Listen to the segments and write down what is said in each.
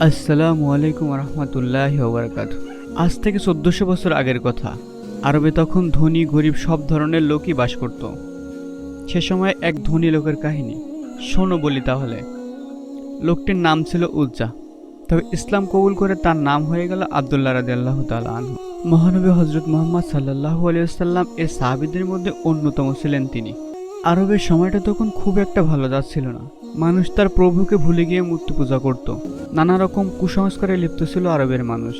আসসালামু আলাইকুম রহমতুল্লাহ ওবরাকাত আজ থেকে চোদ্দশো বছর আগের কথা। আরবে তখন ধনী, গরিব সব ধরনের লোকই বাস করত। সে সময় এক ধনী লোকের কাহিনী। শোনো বলি তাহলে। লোকটির নাম ছিল উজ্জা তবে ইসলাম কবুল করে তার নাম হয়ে গেল আবদুল্লাহ রাদি আল্লাহ আনহু। মহানবী হজরত মোহাম্মদ সাল্লাহ আলিয়াল্লাম এর সাহাবিদের মধ্যে অন্যতম ছিলেন তিনি। আরবের সময়টা তখন খুব একটা ভালো যাচ্ছিল না। মানুষ তার প্রভুকে ভুলে গিয়ে মূর্তি পূজা করত। নানা রকম কুসংস্কারে লিপ্ত ছিল আরবের মানুষ।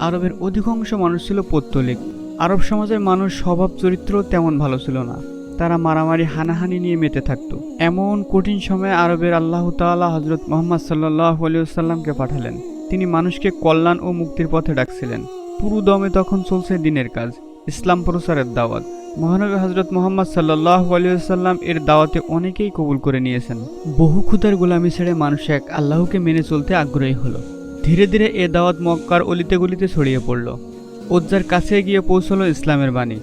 আরবের অধিকাংশ মানুষ ছিল পৌত্তলিক। আরব সমাজের মানুষ স্বভাব চরিত্র তেমন ভালো ছিল না। তারা মারামারি, হানাহানি নিয়ে মেতে থাকত। এমন কঠিন সময়ে আরবের আল্লাহ তাআলা হজরত মোহাম্মদ সাল্লাহ আলিয়াল্লামকে পাঠালেন। তিনি মানুষকে কল্যাণ ও মুক্তির পথে ডাকছিলেন। পুরো দমে তখন চলছে দিনের কাজ, ইসলাম প্রচারের দাওয়াত। মহানবী হজরত মোহাম্মদ সাল্লাহ আলিয়াল্লাম এর দাওয়াতে অনেকেই কবুল করে নিয়েছেন। বহু ক্ষুদার গোলামি ছেড়ে মানুষ এক আল্লাহকে মেনে চলতে আগ্রহী হলো। ধীরে ধীরে এ দাওয়াত মক্কার অলিতে গলিতে ছড়িয়ে পড়ল। ওজ্জার কাছে গিয়ে পৌঁছলো ইসলামের বাণী।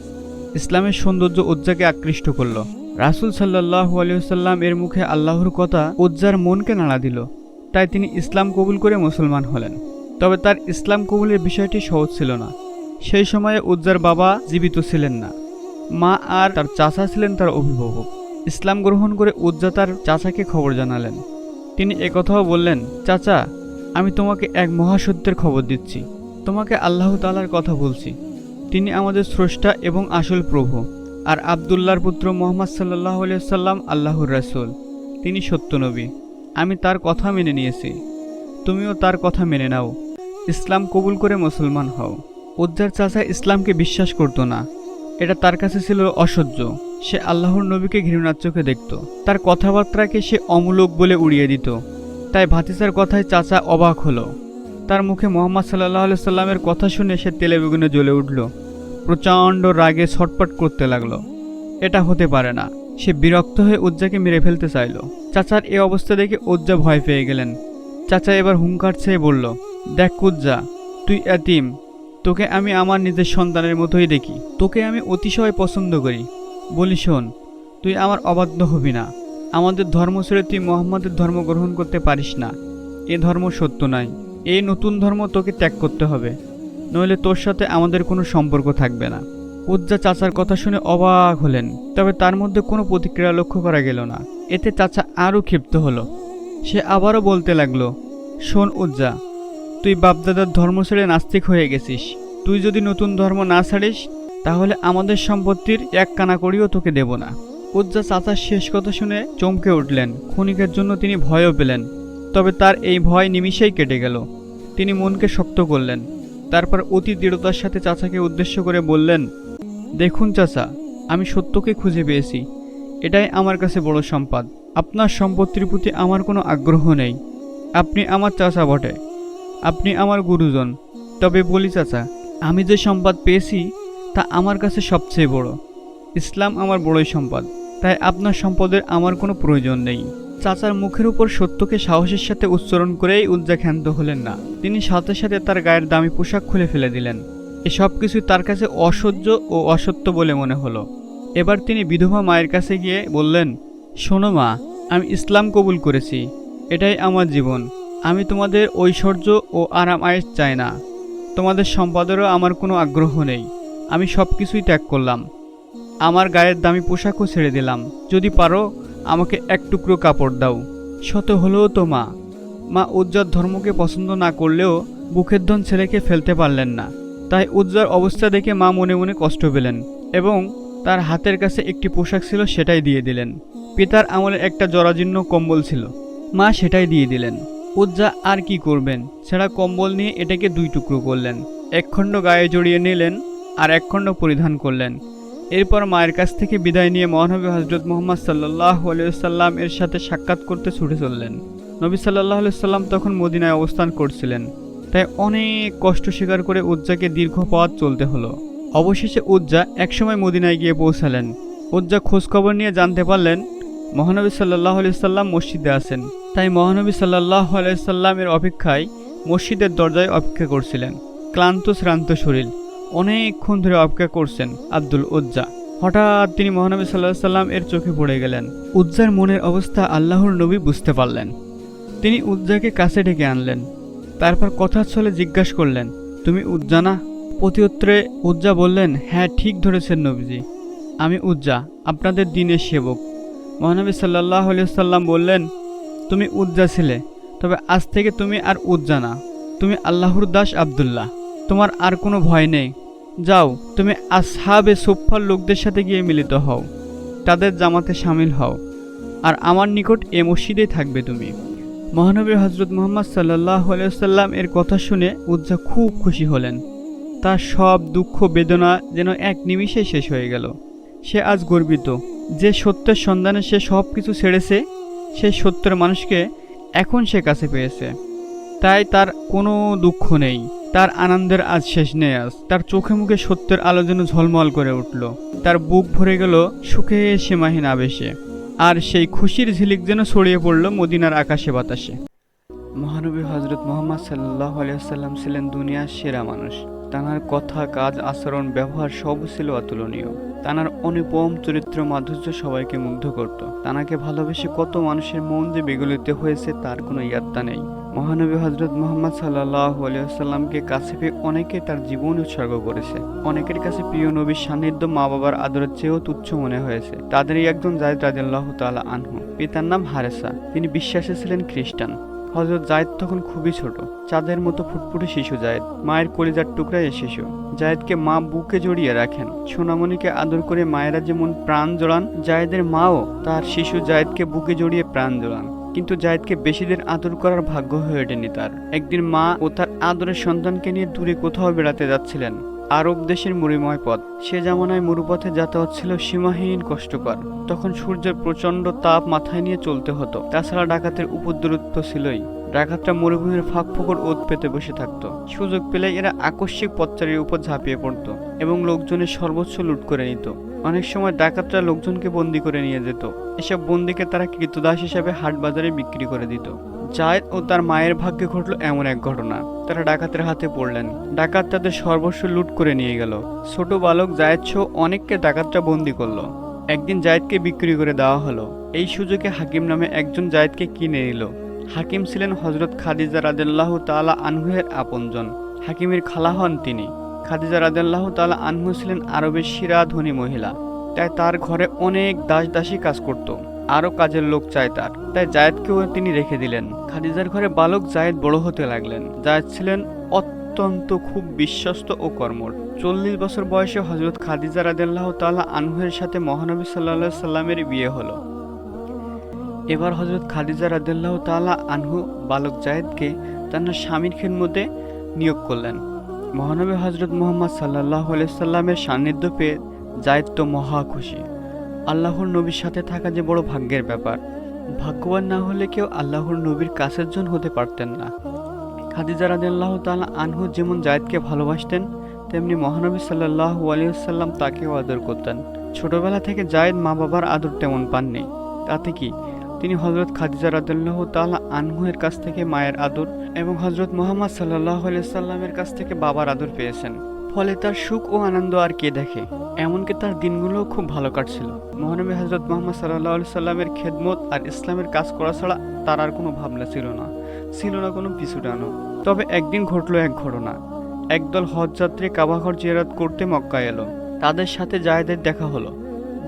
ইসলামের সৌন্দর্য ওজ্জাকে আকৃষ্ট করল। রাসুল সাল্লাহ আলিয়াল্লাম এর মুখে আল্লাহর কথা ওজ্জার মনকে নাড়া দিল। তাই তিনি ইসলাম কবুল করে মুসলমান হলেন। তবে তার ইসলাম কবুলের বিষয়টি সহজ ছিল না। সেই সময়ে উজ্জার বাবা জীবিত ছিলেন না। মা আর তার চাচা ছিলেন তার অভিভাবক। ইসলাম গ্রহণ করে উজ্জা তার চাচাকে খবর জানালেন। তিনি একথাও বললেন, চাচা, আমি তোমাকে এক মহাসত্যের খবর দিচ্ছি। তোমাকে আল্লাহ তালার কথা বলছি। তিনি আমাদের স্রষ্টা এবং আসল প্রভু আর আবদুল্লাহর পুত্র মোহাম্মদ সাল্লাহ সাল্লাম আল্লাহর রাসুল। তিনি সত্যনবী আমি তার কথা মেনে নিয়েছি। তুমিও তার কথা মেনে নাও। ইসলাম কবুল করে মুসলমান হও। উজ্জার চাচা ইসলামকে বিশ্বাস করতো না। এটা তার কাছে ছিল অসহ্য। সে আল্লাহর নবীকে ঘৃণার চোখে দেখত। তার কথাবার্তাকে সে অমূলক বলে উড়িয়ে দিত। তাই ভাতিসার কথায় চাচা অবাক হলো। তার মুখে মোহাম্মদ সাল্লাহ সাল্লামের কথা শুনে সে তেলে বেগুনে জ্বলে উঠল। প্রচণ্ড রাগে ছটপট করতে লাগল। এটা হতে পারে না। সে বিরক্ত হয়ে উজ্জাকে মেরে ফেলতে চাইল। চাচার এ অবস্থা দেখে উজ্জা ভয় পেয়ে গেলেন। চাচা এবার হুঙ্কার ছেয়ে বলল, দেখ কুজ্জা তুই এতিম। তোকে আমি আমার নিজের সন্তানের মতোই দেখি। তোকে আমি অতিশয় পছন্দ করি। বলি, শোন, তুই আমার অবাধ্য হবি না। আমাদের ধর্ম ছেড়ে তুই মোহাম্মদের ধর্ম গ্রহণ করতে পারিস না। এ ধর্ম সত্য নয়। এই নতুন ধর্ম তোকে ত্যাগ করতে হবে। নইলে তোর সাথে আমাদের কোনো সম্পর্ক থাকবে না। উজ্জা চাচার কথা শুনে অবাক হলেন, তবে তার মধ্যে কোনো প্রতিক্রিয়া লক্ষ্য করা গেল না। এতে চাচা আরও ক্ষিপ্ত হলো। সে আবারও বলতে লাগল, শোন উজ্জা তুই বাপদাদার ধর্ম ছেড়ে নাস্তিক হয়ে গেছিস। তুই যদি নতুন ধর্ম না ছাড়িস, তাহলে আমাদের সম্পত্তির এক কানা করিও তোকে দেব না। উজ্জা চাচার শেষ কথা শুনে চমকে উঠলেন। ক্ষণিকের জন্য তিনি ভয়ও পেলেন, তবে তার এই ভয় নিমিষেই কেটে গেল। তিনি মনকে শক্ত করলেন, তারপর অতি দৃঢ়তার সাথে চাচাকে উদ্দেশ্য করে বললেন, দেখুন চাচা, আমি সত্যকে খুঁজে পেয়েছি। এটাই আমার কাছে বড় সম্পদ। আপনার সম্পত্তির প্রতি আমার কোনো আগ্রহ নেই। আপনি আমার চাচা বটে। আপনি আমার গুরুজন। তবে বলি চাচা, আমি যে সম্পদ পেয়েছি, তা আমার কাছে সবচেয়ে বড়। ইসলাম আমার বড়ই সম্পদ, তাই আপনার সম্পদের আমার কোনো প্রয়োজন নেই। চাচার মুখের উপর সত্যকে সাহসের সাথে উচ্চারণ করেই উজ্জা ক্ষান্ত হলেন না। তিনি সাথে সাথে তার গায়ের দামি পোশাক খুলে ফেলে দিলেন। এসব কিছু তার কাছে অসহ্য ও অসত্য বলে মনে হলো। এবার তিনি বিধবা মায়ের কাছে গিয়ে বললেন, শোনো মা, আমি ইসলাম কবুল করেছি। এটাই আমার জীবন। আমি তোমাদের ঐশ্বর্য ও আরাম আয়েস চাই না। তোমাদের সম্পাদেরও আমার কোনো আগ্রহ নেই। আমি সব কিছুই ত্যাগ করলাম। আমার গায়ের দামি পোশাকও ছেড়ে দিলাম। যদি পারো, আমাকে এক টুকরো কাপড় দাও। শত হলেও তো মা। মা উজ্জার ধর্মকে পছন্দ না করলেও বুকের ধন ছেলেকে ফেলতে পারলেন না। তাই উজ্জার অবস্থা দেখে মা মনে মনে কষ্ট পেলেন এবং তার হাতের কাছে একটি পোশাক ছিল সেটাই দিয়ে দিলেন। পিতার আমলে একটা জরাজীর্ণ কম্বল ছিল। মা সেটাই দিয়ে দিলেন। উজ্জা আর কি করবেন? ছেঁড়া কম্বল নিয়ে এটাকে দুই টুকরো করলেন। এক খণ্ড গায়ে জড়িয়ে নিলেন আর এক খণ্ড পরিধান করলেন। এরপর মায়ের কাছ থেকে বিদায় নিয়ে মহানবী হজরত মোহাম্মদ সাল্লাহ আলিয়াল্লাম এর সাথে সাক্ষাৎ করতে ছুটে চললেন। নবী সাল্লাহ সাল্লাম তখন মদিনায় অবস্থান করছিলেন। তাই অনেক কষ্ট স্বীকার করে উজ্জাকে দীর্ঘ পথ চলতে হলো। অবশেষে উজ্জা একসময় মদিনায় গিয়ে পৌঁছালেন। উজ্জা খোঁজখবর নিয়ে জানতে পারলেন মহানবী সাল্লাহ সাল্লাম মসজিদে আসেন। তাই মহানবী সাল্লাহ সাল্লামের অপেক্ষায় মসজিদের দরজায় অপেক্ষা করছিলেন। ক্লান্ত, শ্রান্ত শরীর। অনেকক্ষণ ধরে অপেক্ষা করছেন আব্দুল উজ্জা। হঠাৎ তিনি মহানবী সাল্লাহ সাল্লাম এর চোখে পড়ে গেলেন। উজ্জার মনের অবস্থা আল্লাহর নবী বুঝতে পারলেন। তিনি উজ্জাকে কাছে ডেকে আনলেন। তারপর কথা ছলে জিজ্ঞাসা করলেন, তুমি উজ্জানা প্রতিউত্তরে উজ্জা বললেন হ্যাঁ ঠিক ধরেছেন নবীজি। আমি উজ্জা, আপনাদের দিনের সেবক। মহানবী সাল্লাহ সাল্লাম বললেন, তুমি উজ্জা ছিলে, তবে আজ থেকে তুমি আর উজ্জা না। তুমি আল্লাহর দাস আবদুল্লাহ। তোমার আর কোনো ভয় নেই। যাও, তুমি আসহাবে সোফার লোকদের সাথে গিয়ে মিলিত হও। তাদের জামাতে সামিল হও। আর আমার নিকট এ মসজিদেই থাকবে তুমি। মহানবী হজরত মোহাম্মদ সাল্লাহ সাল্লাম এর কথা শুনে উজ্জা খুব খুশি হলেন। তার সব দুঃখ বেদনা যেন এক নিমিষে শেষ হয়ে গেল। সে আজ গর্বিত। যে সত্যের সন্ধানে সে সব কিছু ছেড়েছে সেই সত্যের মানুষকে এখন সে কাছে পেয়েছে। তাই তার কোনো দুঃখ নেই। তার আনন্দের আজ শেষ নেই আজ। তার চোখে মুখে সত্যের আলো যেন ঝলমল করে উঠল। তার বুক ভরে গেল সুখে সীমাহীন আবেশে। আর সেই খুশির ঝিলিক যেন ছড়িয়ে পড়ল মদিনার আকাশে বাতাসে। মহানবী হজরত মোহাম্মদ সাল্লাহ আলিয়াল্লাম ছিলেন দুনিয়ার সেরা মানুষ। তানার কথা, কাজ, আচরণ, ব্যবহার সব ছিল অতুলনীয়। তানার অনুপম চরিত্র মাধুর্য সবাইকে মুগ্ধ করত। তানাকে ভালোবেসে কত মানুষের মন যে বিগলিত হয়েছে তার কোনো ইয়াত্তা নেই। মহানবী হজরত মোহাম্মদ সাল্লাহ আলিয়াল্লামকে কাছে পেয়ে অনেকে তার জীবন উৎসর্গ করেছে। অনেকের কাছে প্রিয় নবীর সান্নিধ্য মা বাবার আদরের চেয়েও তুচ্ছ মনে হয়েছে। তাদেরই একজন জায়দ তালা আনহু। পিতার নাম হারেসা। তিনি বিশ্বাসী ছিলেন খ্রিস্টান। হজরত জায়েদ তখন খুবই ছোট। চাঁদের মতো ফুটফুটে শিশু জায়েদ মায়ের কলিজার টুকরাই এ শিশু। জায়েদকে মা বুকে জড়িয়ে রাখেন। সোনামণিকে আদর করে মায়েরা যেমন প্রাণ জোড়ান জায়েদের মাও তার শিশু জায়েদকে বুকে জড়িয়ে প্রাণ জোড়ান। কিন্তু জায়েদকে বেশি দিন আদর করার ভাগ্য হয়ে ওঠেনি তার। একদিন মা ও তার আদরের সন্তানকে নিয়ে দূরে কোথাও বেড়াতে যাচ্ছিলেন। আরব দেশের মরুময় পথ। সে জামানায় মরুপথে যাতায়াত ছিল সীমাহীন, কষ্টকর। তখন সূর্যের প্রচণ্ড তাপ মাথায় নিয়ে চলতে হতো। তাছাড়া ডাকাতের উপদ্রুত ছিলই। ডাকাতরা মরুভূমির ফাঁক ফোকর ওত পেতে বসে থাকতো। সুযোগ পেলে এরা আকস্মিক পথচারীর উপর ঝাঁপিয়ে পড়তো এবং লোকজনের সর্বোচ্চ লুট করে নিত। অনেক সময় ডাকাতরা লোকজনকে বন্দি করে নিয়ে যেত। এসব বন্দিকে তারা কৃতদাস হিসাবে হাট বাজারে বিক্রি করে দিত। জায়েদ ও তার মায়ের ভাগ্যে ঘটল এমন এক ঘটনা। তারা ডাকাতের হাতে পড়লেন। ডাকাত তাদের সর্বস্ব লুট করে নিয়ে গেল। ছোট বালক জায়েদ সহ অনেককে ডাকাতরা বন্দি করল। একদিন জায়েদকে বিক্রি করে দেওয়া হলো। এই সুযোগে হাকিম নামে একজন জায়েদকে কিনে নিল। হাকিম ছিলেন হজরত খাদিজা রাদেল্লাহ তালা আনহুয়ের আপনজন। হাকিমের খালা হন তিনি। খাদিজা রাদেল্লাহ তালা আনহু ছিলেন আরবের শিরা ধনী মহিলা। তাই তার ঘরে অনেক দাস দাসী কাজ করত। আরও কাজের লোক চায় তার। তাই জায়েদকেও তিনি রেখে দিলেন। খাদিজার ঘরে বালক জায়েদ বড় হতে লাগলেন। জায়েদ ছিলেন অত্যন্ত খুব বিশ্বস্ত ও কর্মর। চল্লিশ বছর বয়সে হজরত খাদিজা রাদেল্লাহ তালা আনহুয়ের সাথে মহানবী সাল্লাহ সাল্লামের বিয়ে হলো। এবার হজরত খাদিজা রাদেল্লাহ তালা আনহু বালক জায়েদকে তার স্বামীর খেদমতে নিয়োগ করলেন। মহানবী হজরত মোহাম্মদ সাল্লাহ সাল্লামের সান্নিধ্য পেয়ে জায়েদ তো মহা খুশি। আল্লাহর নবীর সাথে থাকা যে বড় ভাগ্যের ব্যাপার। ভাগ্যবান না হলে কেউ আল্লাহর নবীর কাছের জন হতে পারতেন না। খাদিজা রাদিয়াল্লাহু তাআলা আনহু যেমন জায়েদকে ভালোবাসতেন, তেমনি মহানবী সাল্লাল্লাহু আলাইহি সাল্লাম তাকেও আদর করতেন। ছোটবেলা থেকে জায়েদ মা বাবার আদর তেমন পাননি। তাতে কি? তিনি হজরত খাদিজা রাদিয়াল্লাহু তাআলা আনহুয়ের কাছ থেকে মায়ের আদর এবং হজরত মোহাম্মদ সাল্লাল্লাহু আলাইহি সাল্লামের কাছ থেকে বাবার আদর পেয়েছেন। ফলে তার সুখ ও আনন্দ আর কে দেখে? এমনকি তার দিনগুলোও খুব ভালো কাটছিল। মহানবী হজরত মোহাম্মদ সাল্লাহ সাল্লামের খেদমত আর ইসলামের কাজ করা ছাড়া তার আর কোনো ভাবনা ছিল না ছিল না কোনো পিছুটানো তবে একদিন ঘটলো এক ঘটনা। একদল হজযাত্রী কাবাঘর জিয়ারত করতে মক্কা এলো। তাদের সাথে জায়েদের দেখা হলো।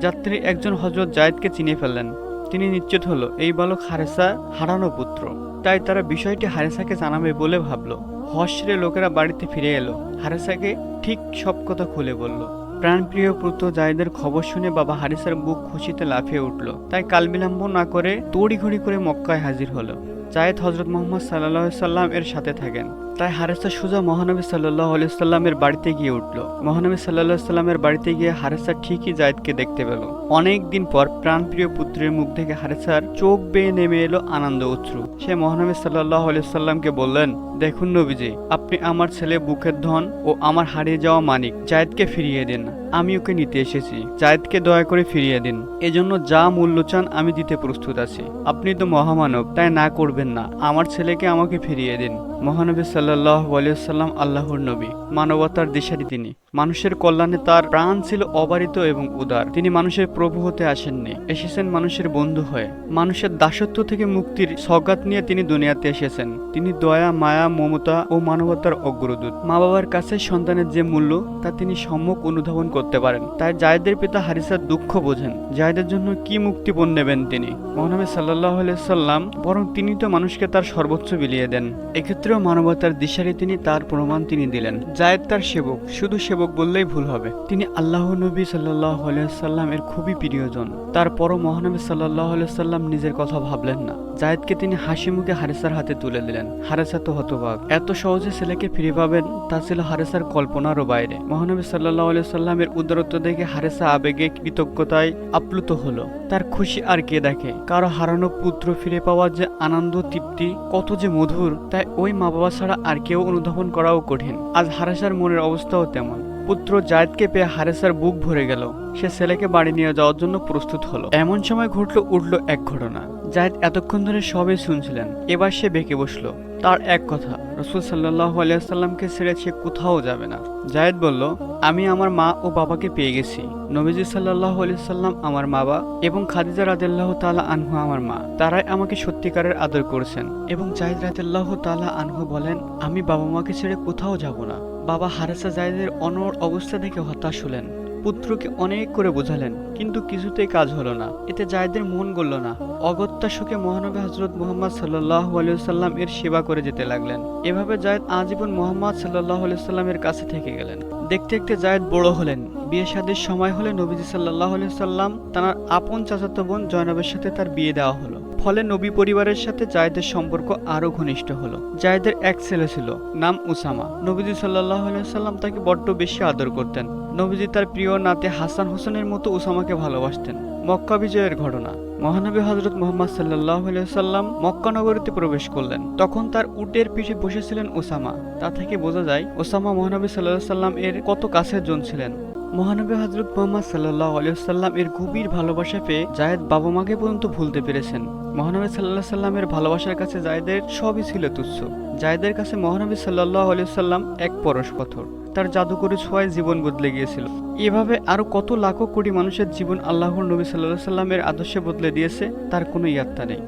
যাত্রী একজন হজরত জায়েদকে চিনে ফেললেন। তিনি নিশ্চিত হলো, এই বালক হারেসা হারানো পুত্র। তাই তারা বিষয়টি হারেসাকে জানাবে বলে ভাবলো। হর্ষে লোকেরা বাড়িতে ফিরে এলো। হারেসাকে ঠিক সব কথা খুলে বলল। প্রাণপ্রিয় পুত্র জায়েদের খবর শুনে বাবা হারিসার বুক খুশিতে লাফিয়ে উঠল। তাই কাল বিলম্ব না করে তড়িঘড়ি করে মক্কায় হাজির হলো। জায়েদ হজরত মোহাম্মদ সাল্লাহ সাল্লাম এর সাথে থাকেন। তাই হারেসা সুজা মহানবী সাল্লাহ সাল্লামের বাড়িতে গিয়ে উঠল। মহানবী সাল্লাহ সাল্লামের বাড়িতে গিয়ে হারেসা ঠিকই জায়েদকে দেখতে পেল। অনেক দিন পর প্রাণপ্রিয় পুত্রের মুখ থেকে হারেসার চোখ বেয়ে নেমে এলো আনন্দ উৎসু সে মহানবী সাল্লাহ সাল্লামকে বললেন, দেখুন নবীজি, আপনি আমার ছেলে বুকের ধন ও আমার হারিয়ে যাওয়া মানিক জায়েদকে ফিরিয়ে দিন। আমি ওকে নিতে এসেছি। জায়েদকে দয়া করে ফিরিয়ে দিন। এজন্য যা মূল্য চান আমি দিতে প্রস্তুত আছি। আপনি তো মহামানব, তাই না করবেন না। আমার ছেলেকে আমাকে ফিরিয়ে দিন। মহানবী সাল্লাহ আলিয়াল্লাম আল্লাহর নবী, মানবতার দিশারি তিনি। মানুষের কল্যাণে তার প্রাণ ছিল অবারিত এবং উদার। তিনি মানুষের প্রভু হতে আসেননি, এসেছেন মানুষের বন্ধু হয়ে। মানুষের দাসত্ব থেকে মুক্তির সগাত নিয়ে তিনি দুনিয়াতে এসেছেন। তিনি দয়া, মায়া, মমতা ও মানবতার অগ্রদূত। মা বাবার কাছে সন্তানের যে মূল্য, তা তিনি সম্যক অনুধাবন করতে পারেন। তাই জায়দের পিতা হারিসার দুঃখ বোঝেন। জায়দের জন্য কি মুক্তিপণ নেবেন তিনি? মহানবী সাল্লাহ সাল্লাম বরং তিনি তো মানুষকে তার সর্বোচ্চ বিলিয়ে দেন। এক্ষেত্রেও মানবতার দিশারি তিনি তার প্রমাণ তিনি দিলেন। জায়েদ তার সেবক, শুধু সেবক বললেই ভুল হবে। তিনি আল্লাহ নবী সাল্লাহ সাল্লাম এর খুবই প্রিয়জন। তার পর মহানবী সাল্লাহ সাল্লাম নিজের কথা ভাবলেন না। জায়েদকে তিনি হাসি মুখে হারেসার হাতে তুলে দিলেন। হারেসা তো হতবাক। এত সহজে ছেলেকে ফিরে পাবেন, তা ছিল হারেসার কল্পনারও বাইরে। মহানবী সাল্লাহ সাল্লামের উদারত্ব দেখে হারেসা আবেগে কৃতজ্ঞতায় আপ্লুত হলো। তার খুশি আর কে দেখে? কারও হারানো পুত্র ফিরে পাওয়ার যে আনন্দ, তৃপ্তি, কত যে মধুর, তাই ওই মা বাবা ছাড়া আর কেউ অনুধাবন করাও কঠিন। আজ হারেসার মনের অবস্থাও তেমন। পুত্র জায়দকে পেয়ে হারেসার বুক ভরে গেল। সে ছেলেকে বাড়ি নিয়ে যাওয়ার জন্য প্রস্তুত হলো। এমন সময় ঘটল, উঠল এক ঘটনা। জায়দ এতক্ষণ ধরে সবে শুনছিলেন। এবার সে বেঁকে বসল। তার এক কথা, রসুল সাল্লাহ আলিয়াল্লামকে ছেড়ে সে কোথাও যাবে না। জায়েদ বলল, আমি আমার মা ও বাবাকে পেয়ে গেছি। নবীজি সাল্লাহ সাল্লাম আমার বাবা এবং খাদিজা রাদিল্লাহ তালা আনহু আমার মা। তারাই আমাকে সত্যিকারের আদর করেছেন এবং জাহিদ রাদিল্লাহ তালা আনহু বলেন, আমি বাবা মাকে ছেড়ে কোথাও যাব না। বাবা হারেসা জায়দের অনর অবস্থা দেখে হতাশ হলেন। পুত্রকে অনেক করে বোঝালেন, কিন্তু কিছুতেই কাজ হলো না। এতে জায়দের মন গড়ল না। অগত্যা সুখে মহানবী হজরত মোহাম্মদ সাল্লাহ আলিয়াল্লাম এর সেবা করে যেতে লাগলেন। এভাবে জায়দ আজীবন মোহাম্মদ সাল্লাহ আলিয়াল্লামের কাছে থেকে গেলেন। দেখতে দেখতে জায়দ বড় হলেন। বিয়ে শাদীর সময় হলে নবীজি সাল্লাহ সাল্লাম তার আপন চাচাতো বোন জয়নবের সাথে তার বিয়ে দেওয়া হলো। ফলে নবী পরিবারের সাথে জায়দের সম্পর্ক আরও ঘনিষ্ঠ হলো। জায়দের এক ছেলে ছিল, নাম উসামা। নবীজি সাল্লাহ সাল্লাম তাকে বড্ড বেশি আদর করতেন। নবীজি তার প্রিয় নাতে হাসান হোসেনের মতো উসামাকে ভালোবাসতেন। মক্কা বিজয়ের ঘটনা। মহানবী হজরত মোহাম্মদ সাল্লাহ সাল্লাম মক্কা নগরীতে প্রবেশ করলেন। তখন তার উটের পিঠে বসেছিলেন ওসামা তা থেকে বোঝা যায় ওসামা মহানবী সাল্লাহ সাল্লাম এর কত কাছের জন ছিলেন। মহানবী হজরত মোহাম্মদ সাল্লাহ আলিয়াল্লাম এর গভীর ভালোবাসা পেয়ে জায়েদ বাবা মাকে পর্যন্ত ভুলতে পেরেছেন। মহানবী সাল্লাহ সাল্লামের ভালোবাসার কাছে জায়েদের সবই ছিল তুচ্ছ। জায়েদের কাছে মহানবী সাল্লাহ আলিয়াল্লাম এক পরশ পাথর। তার জাদুকরি ছোঁয়ায় জীবন বদলে গিয়েছিল। এভাবে আরও কত লাখো কোটি মানুষের জীবন আল্লাহর নবী সাল্লাহ সাল্লামের আদর্শে বদলে দিয়েছে, তার কোনো ইয়াত্তা নেই।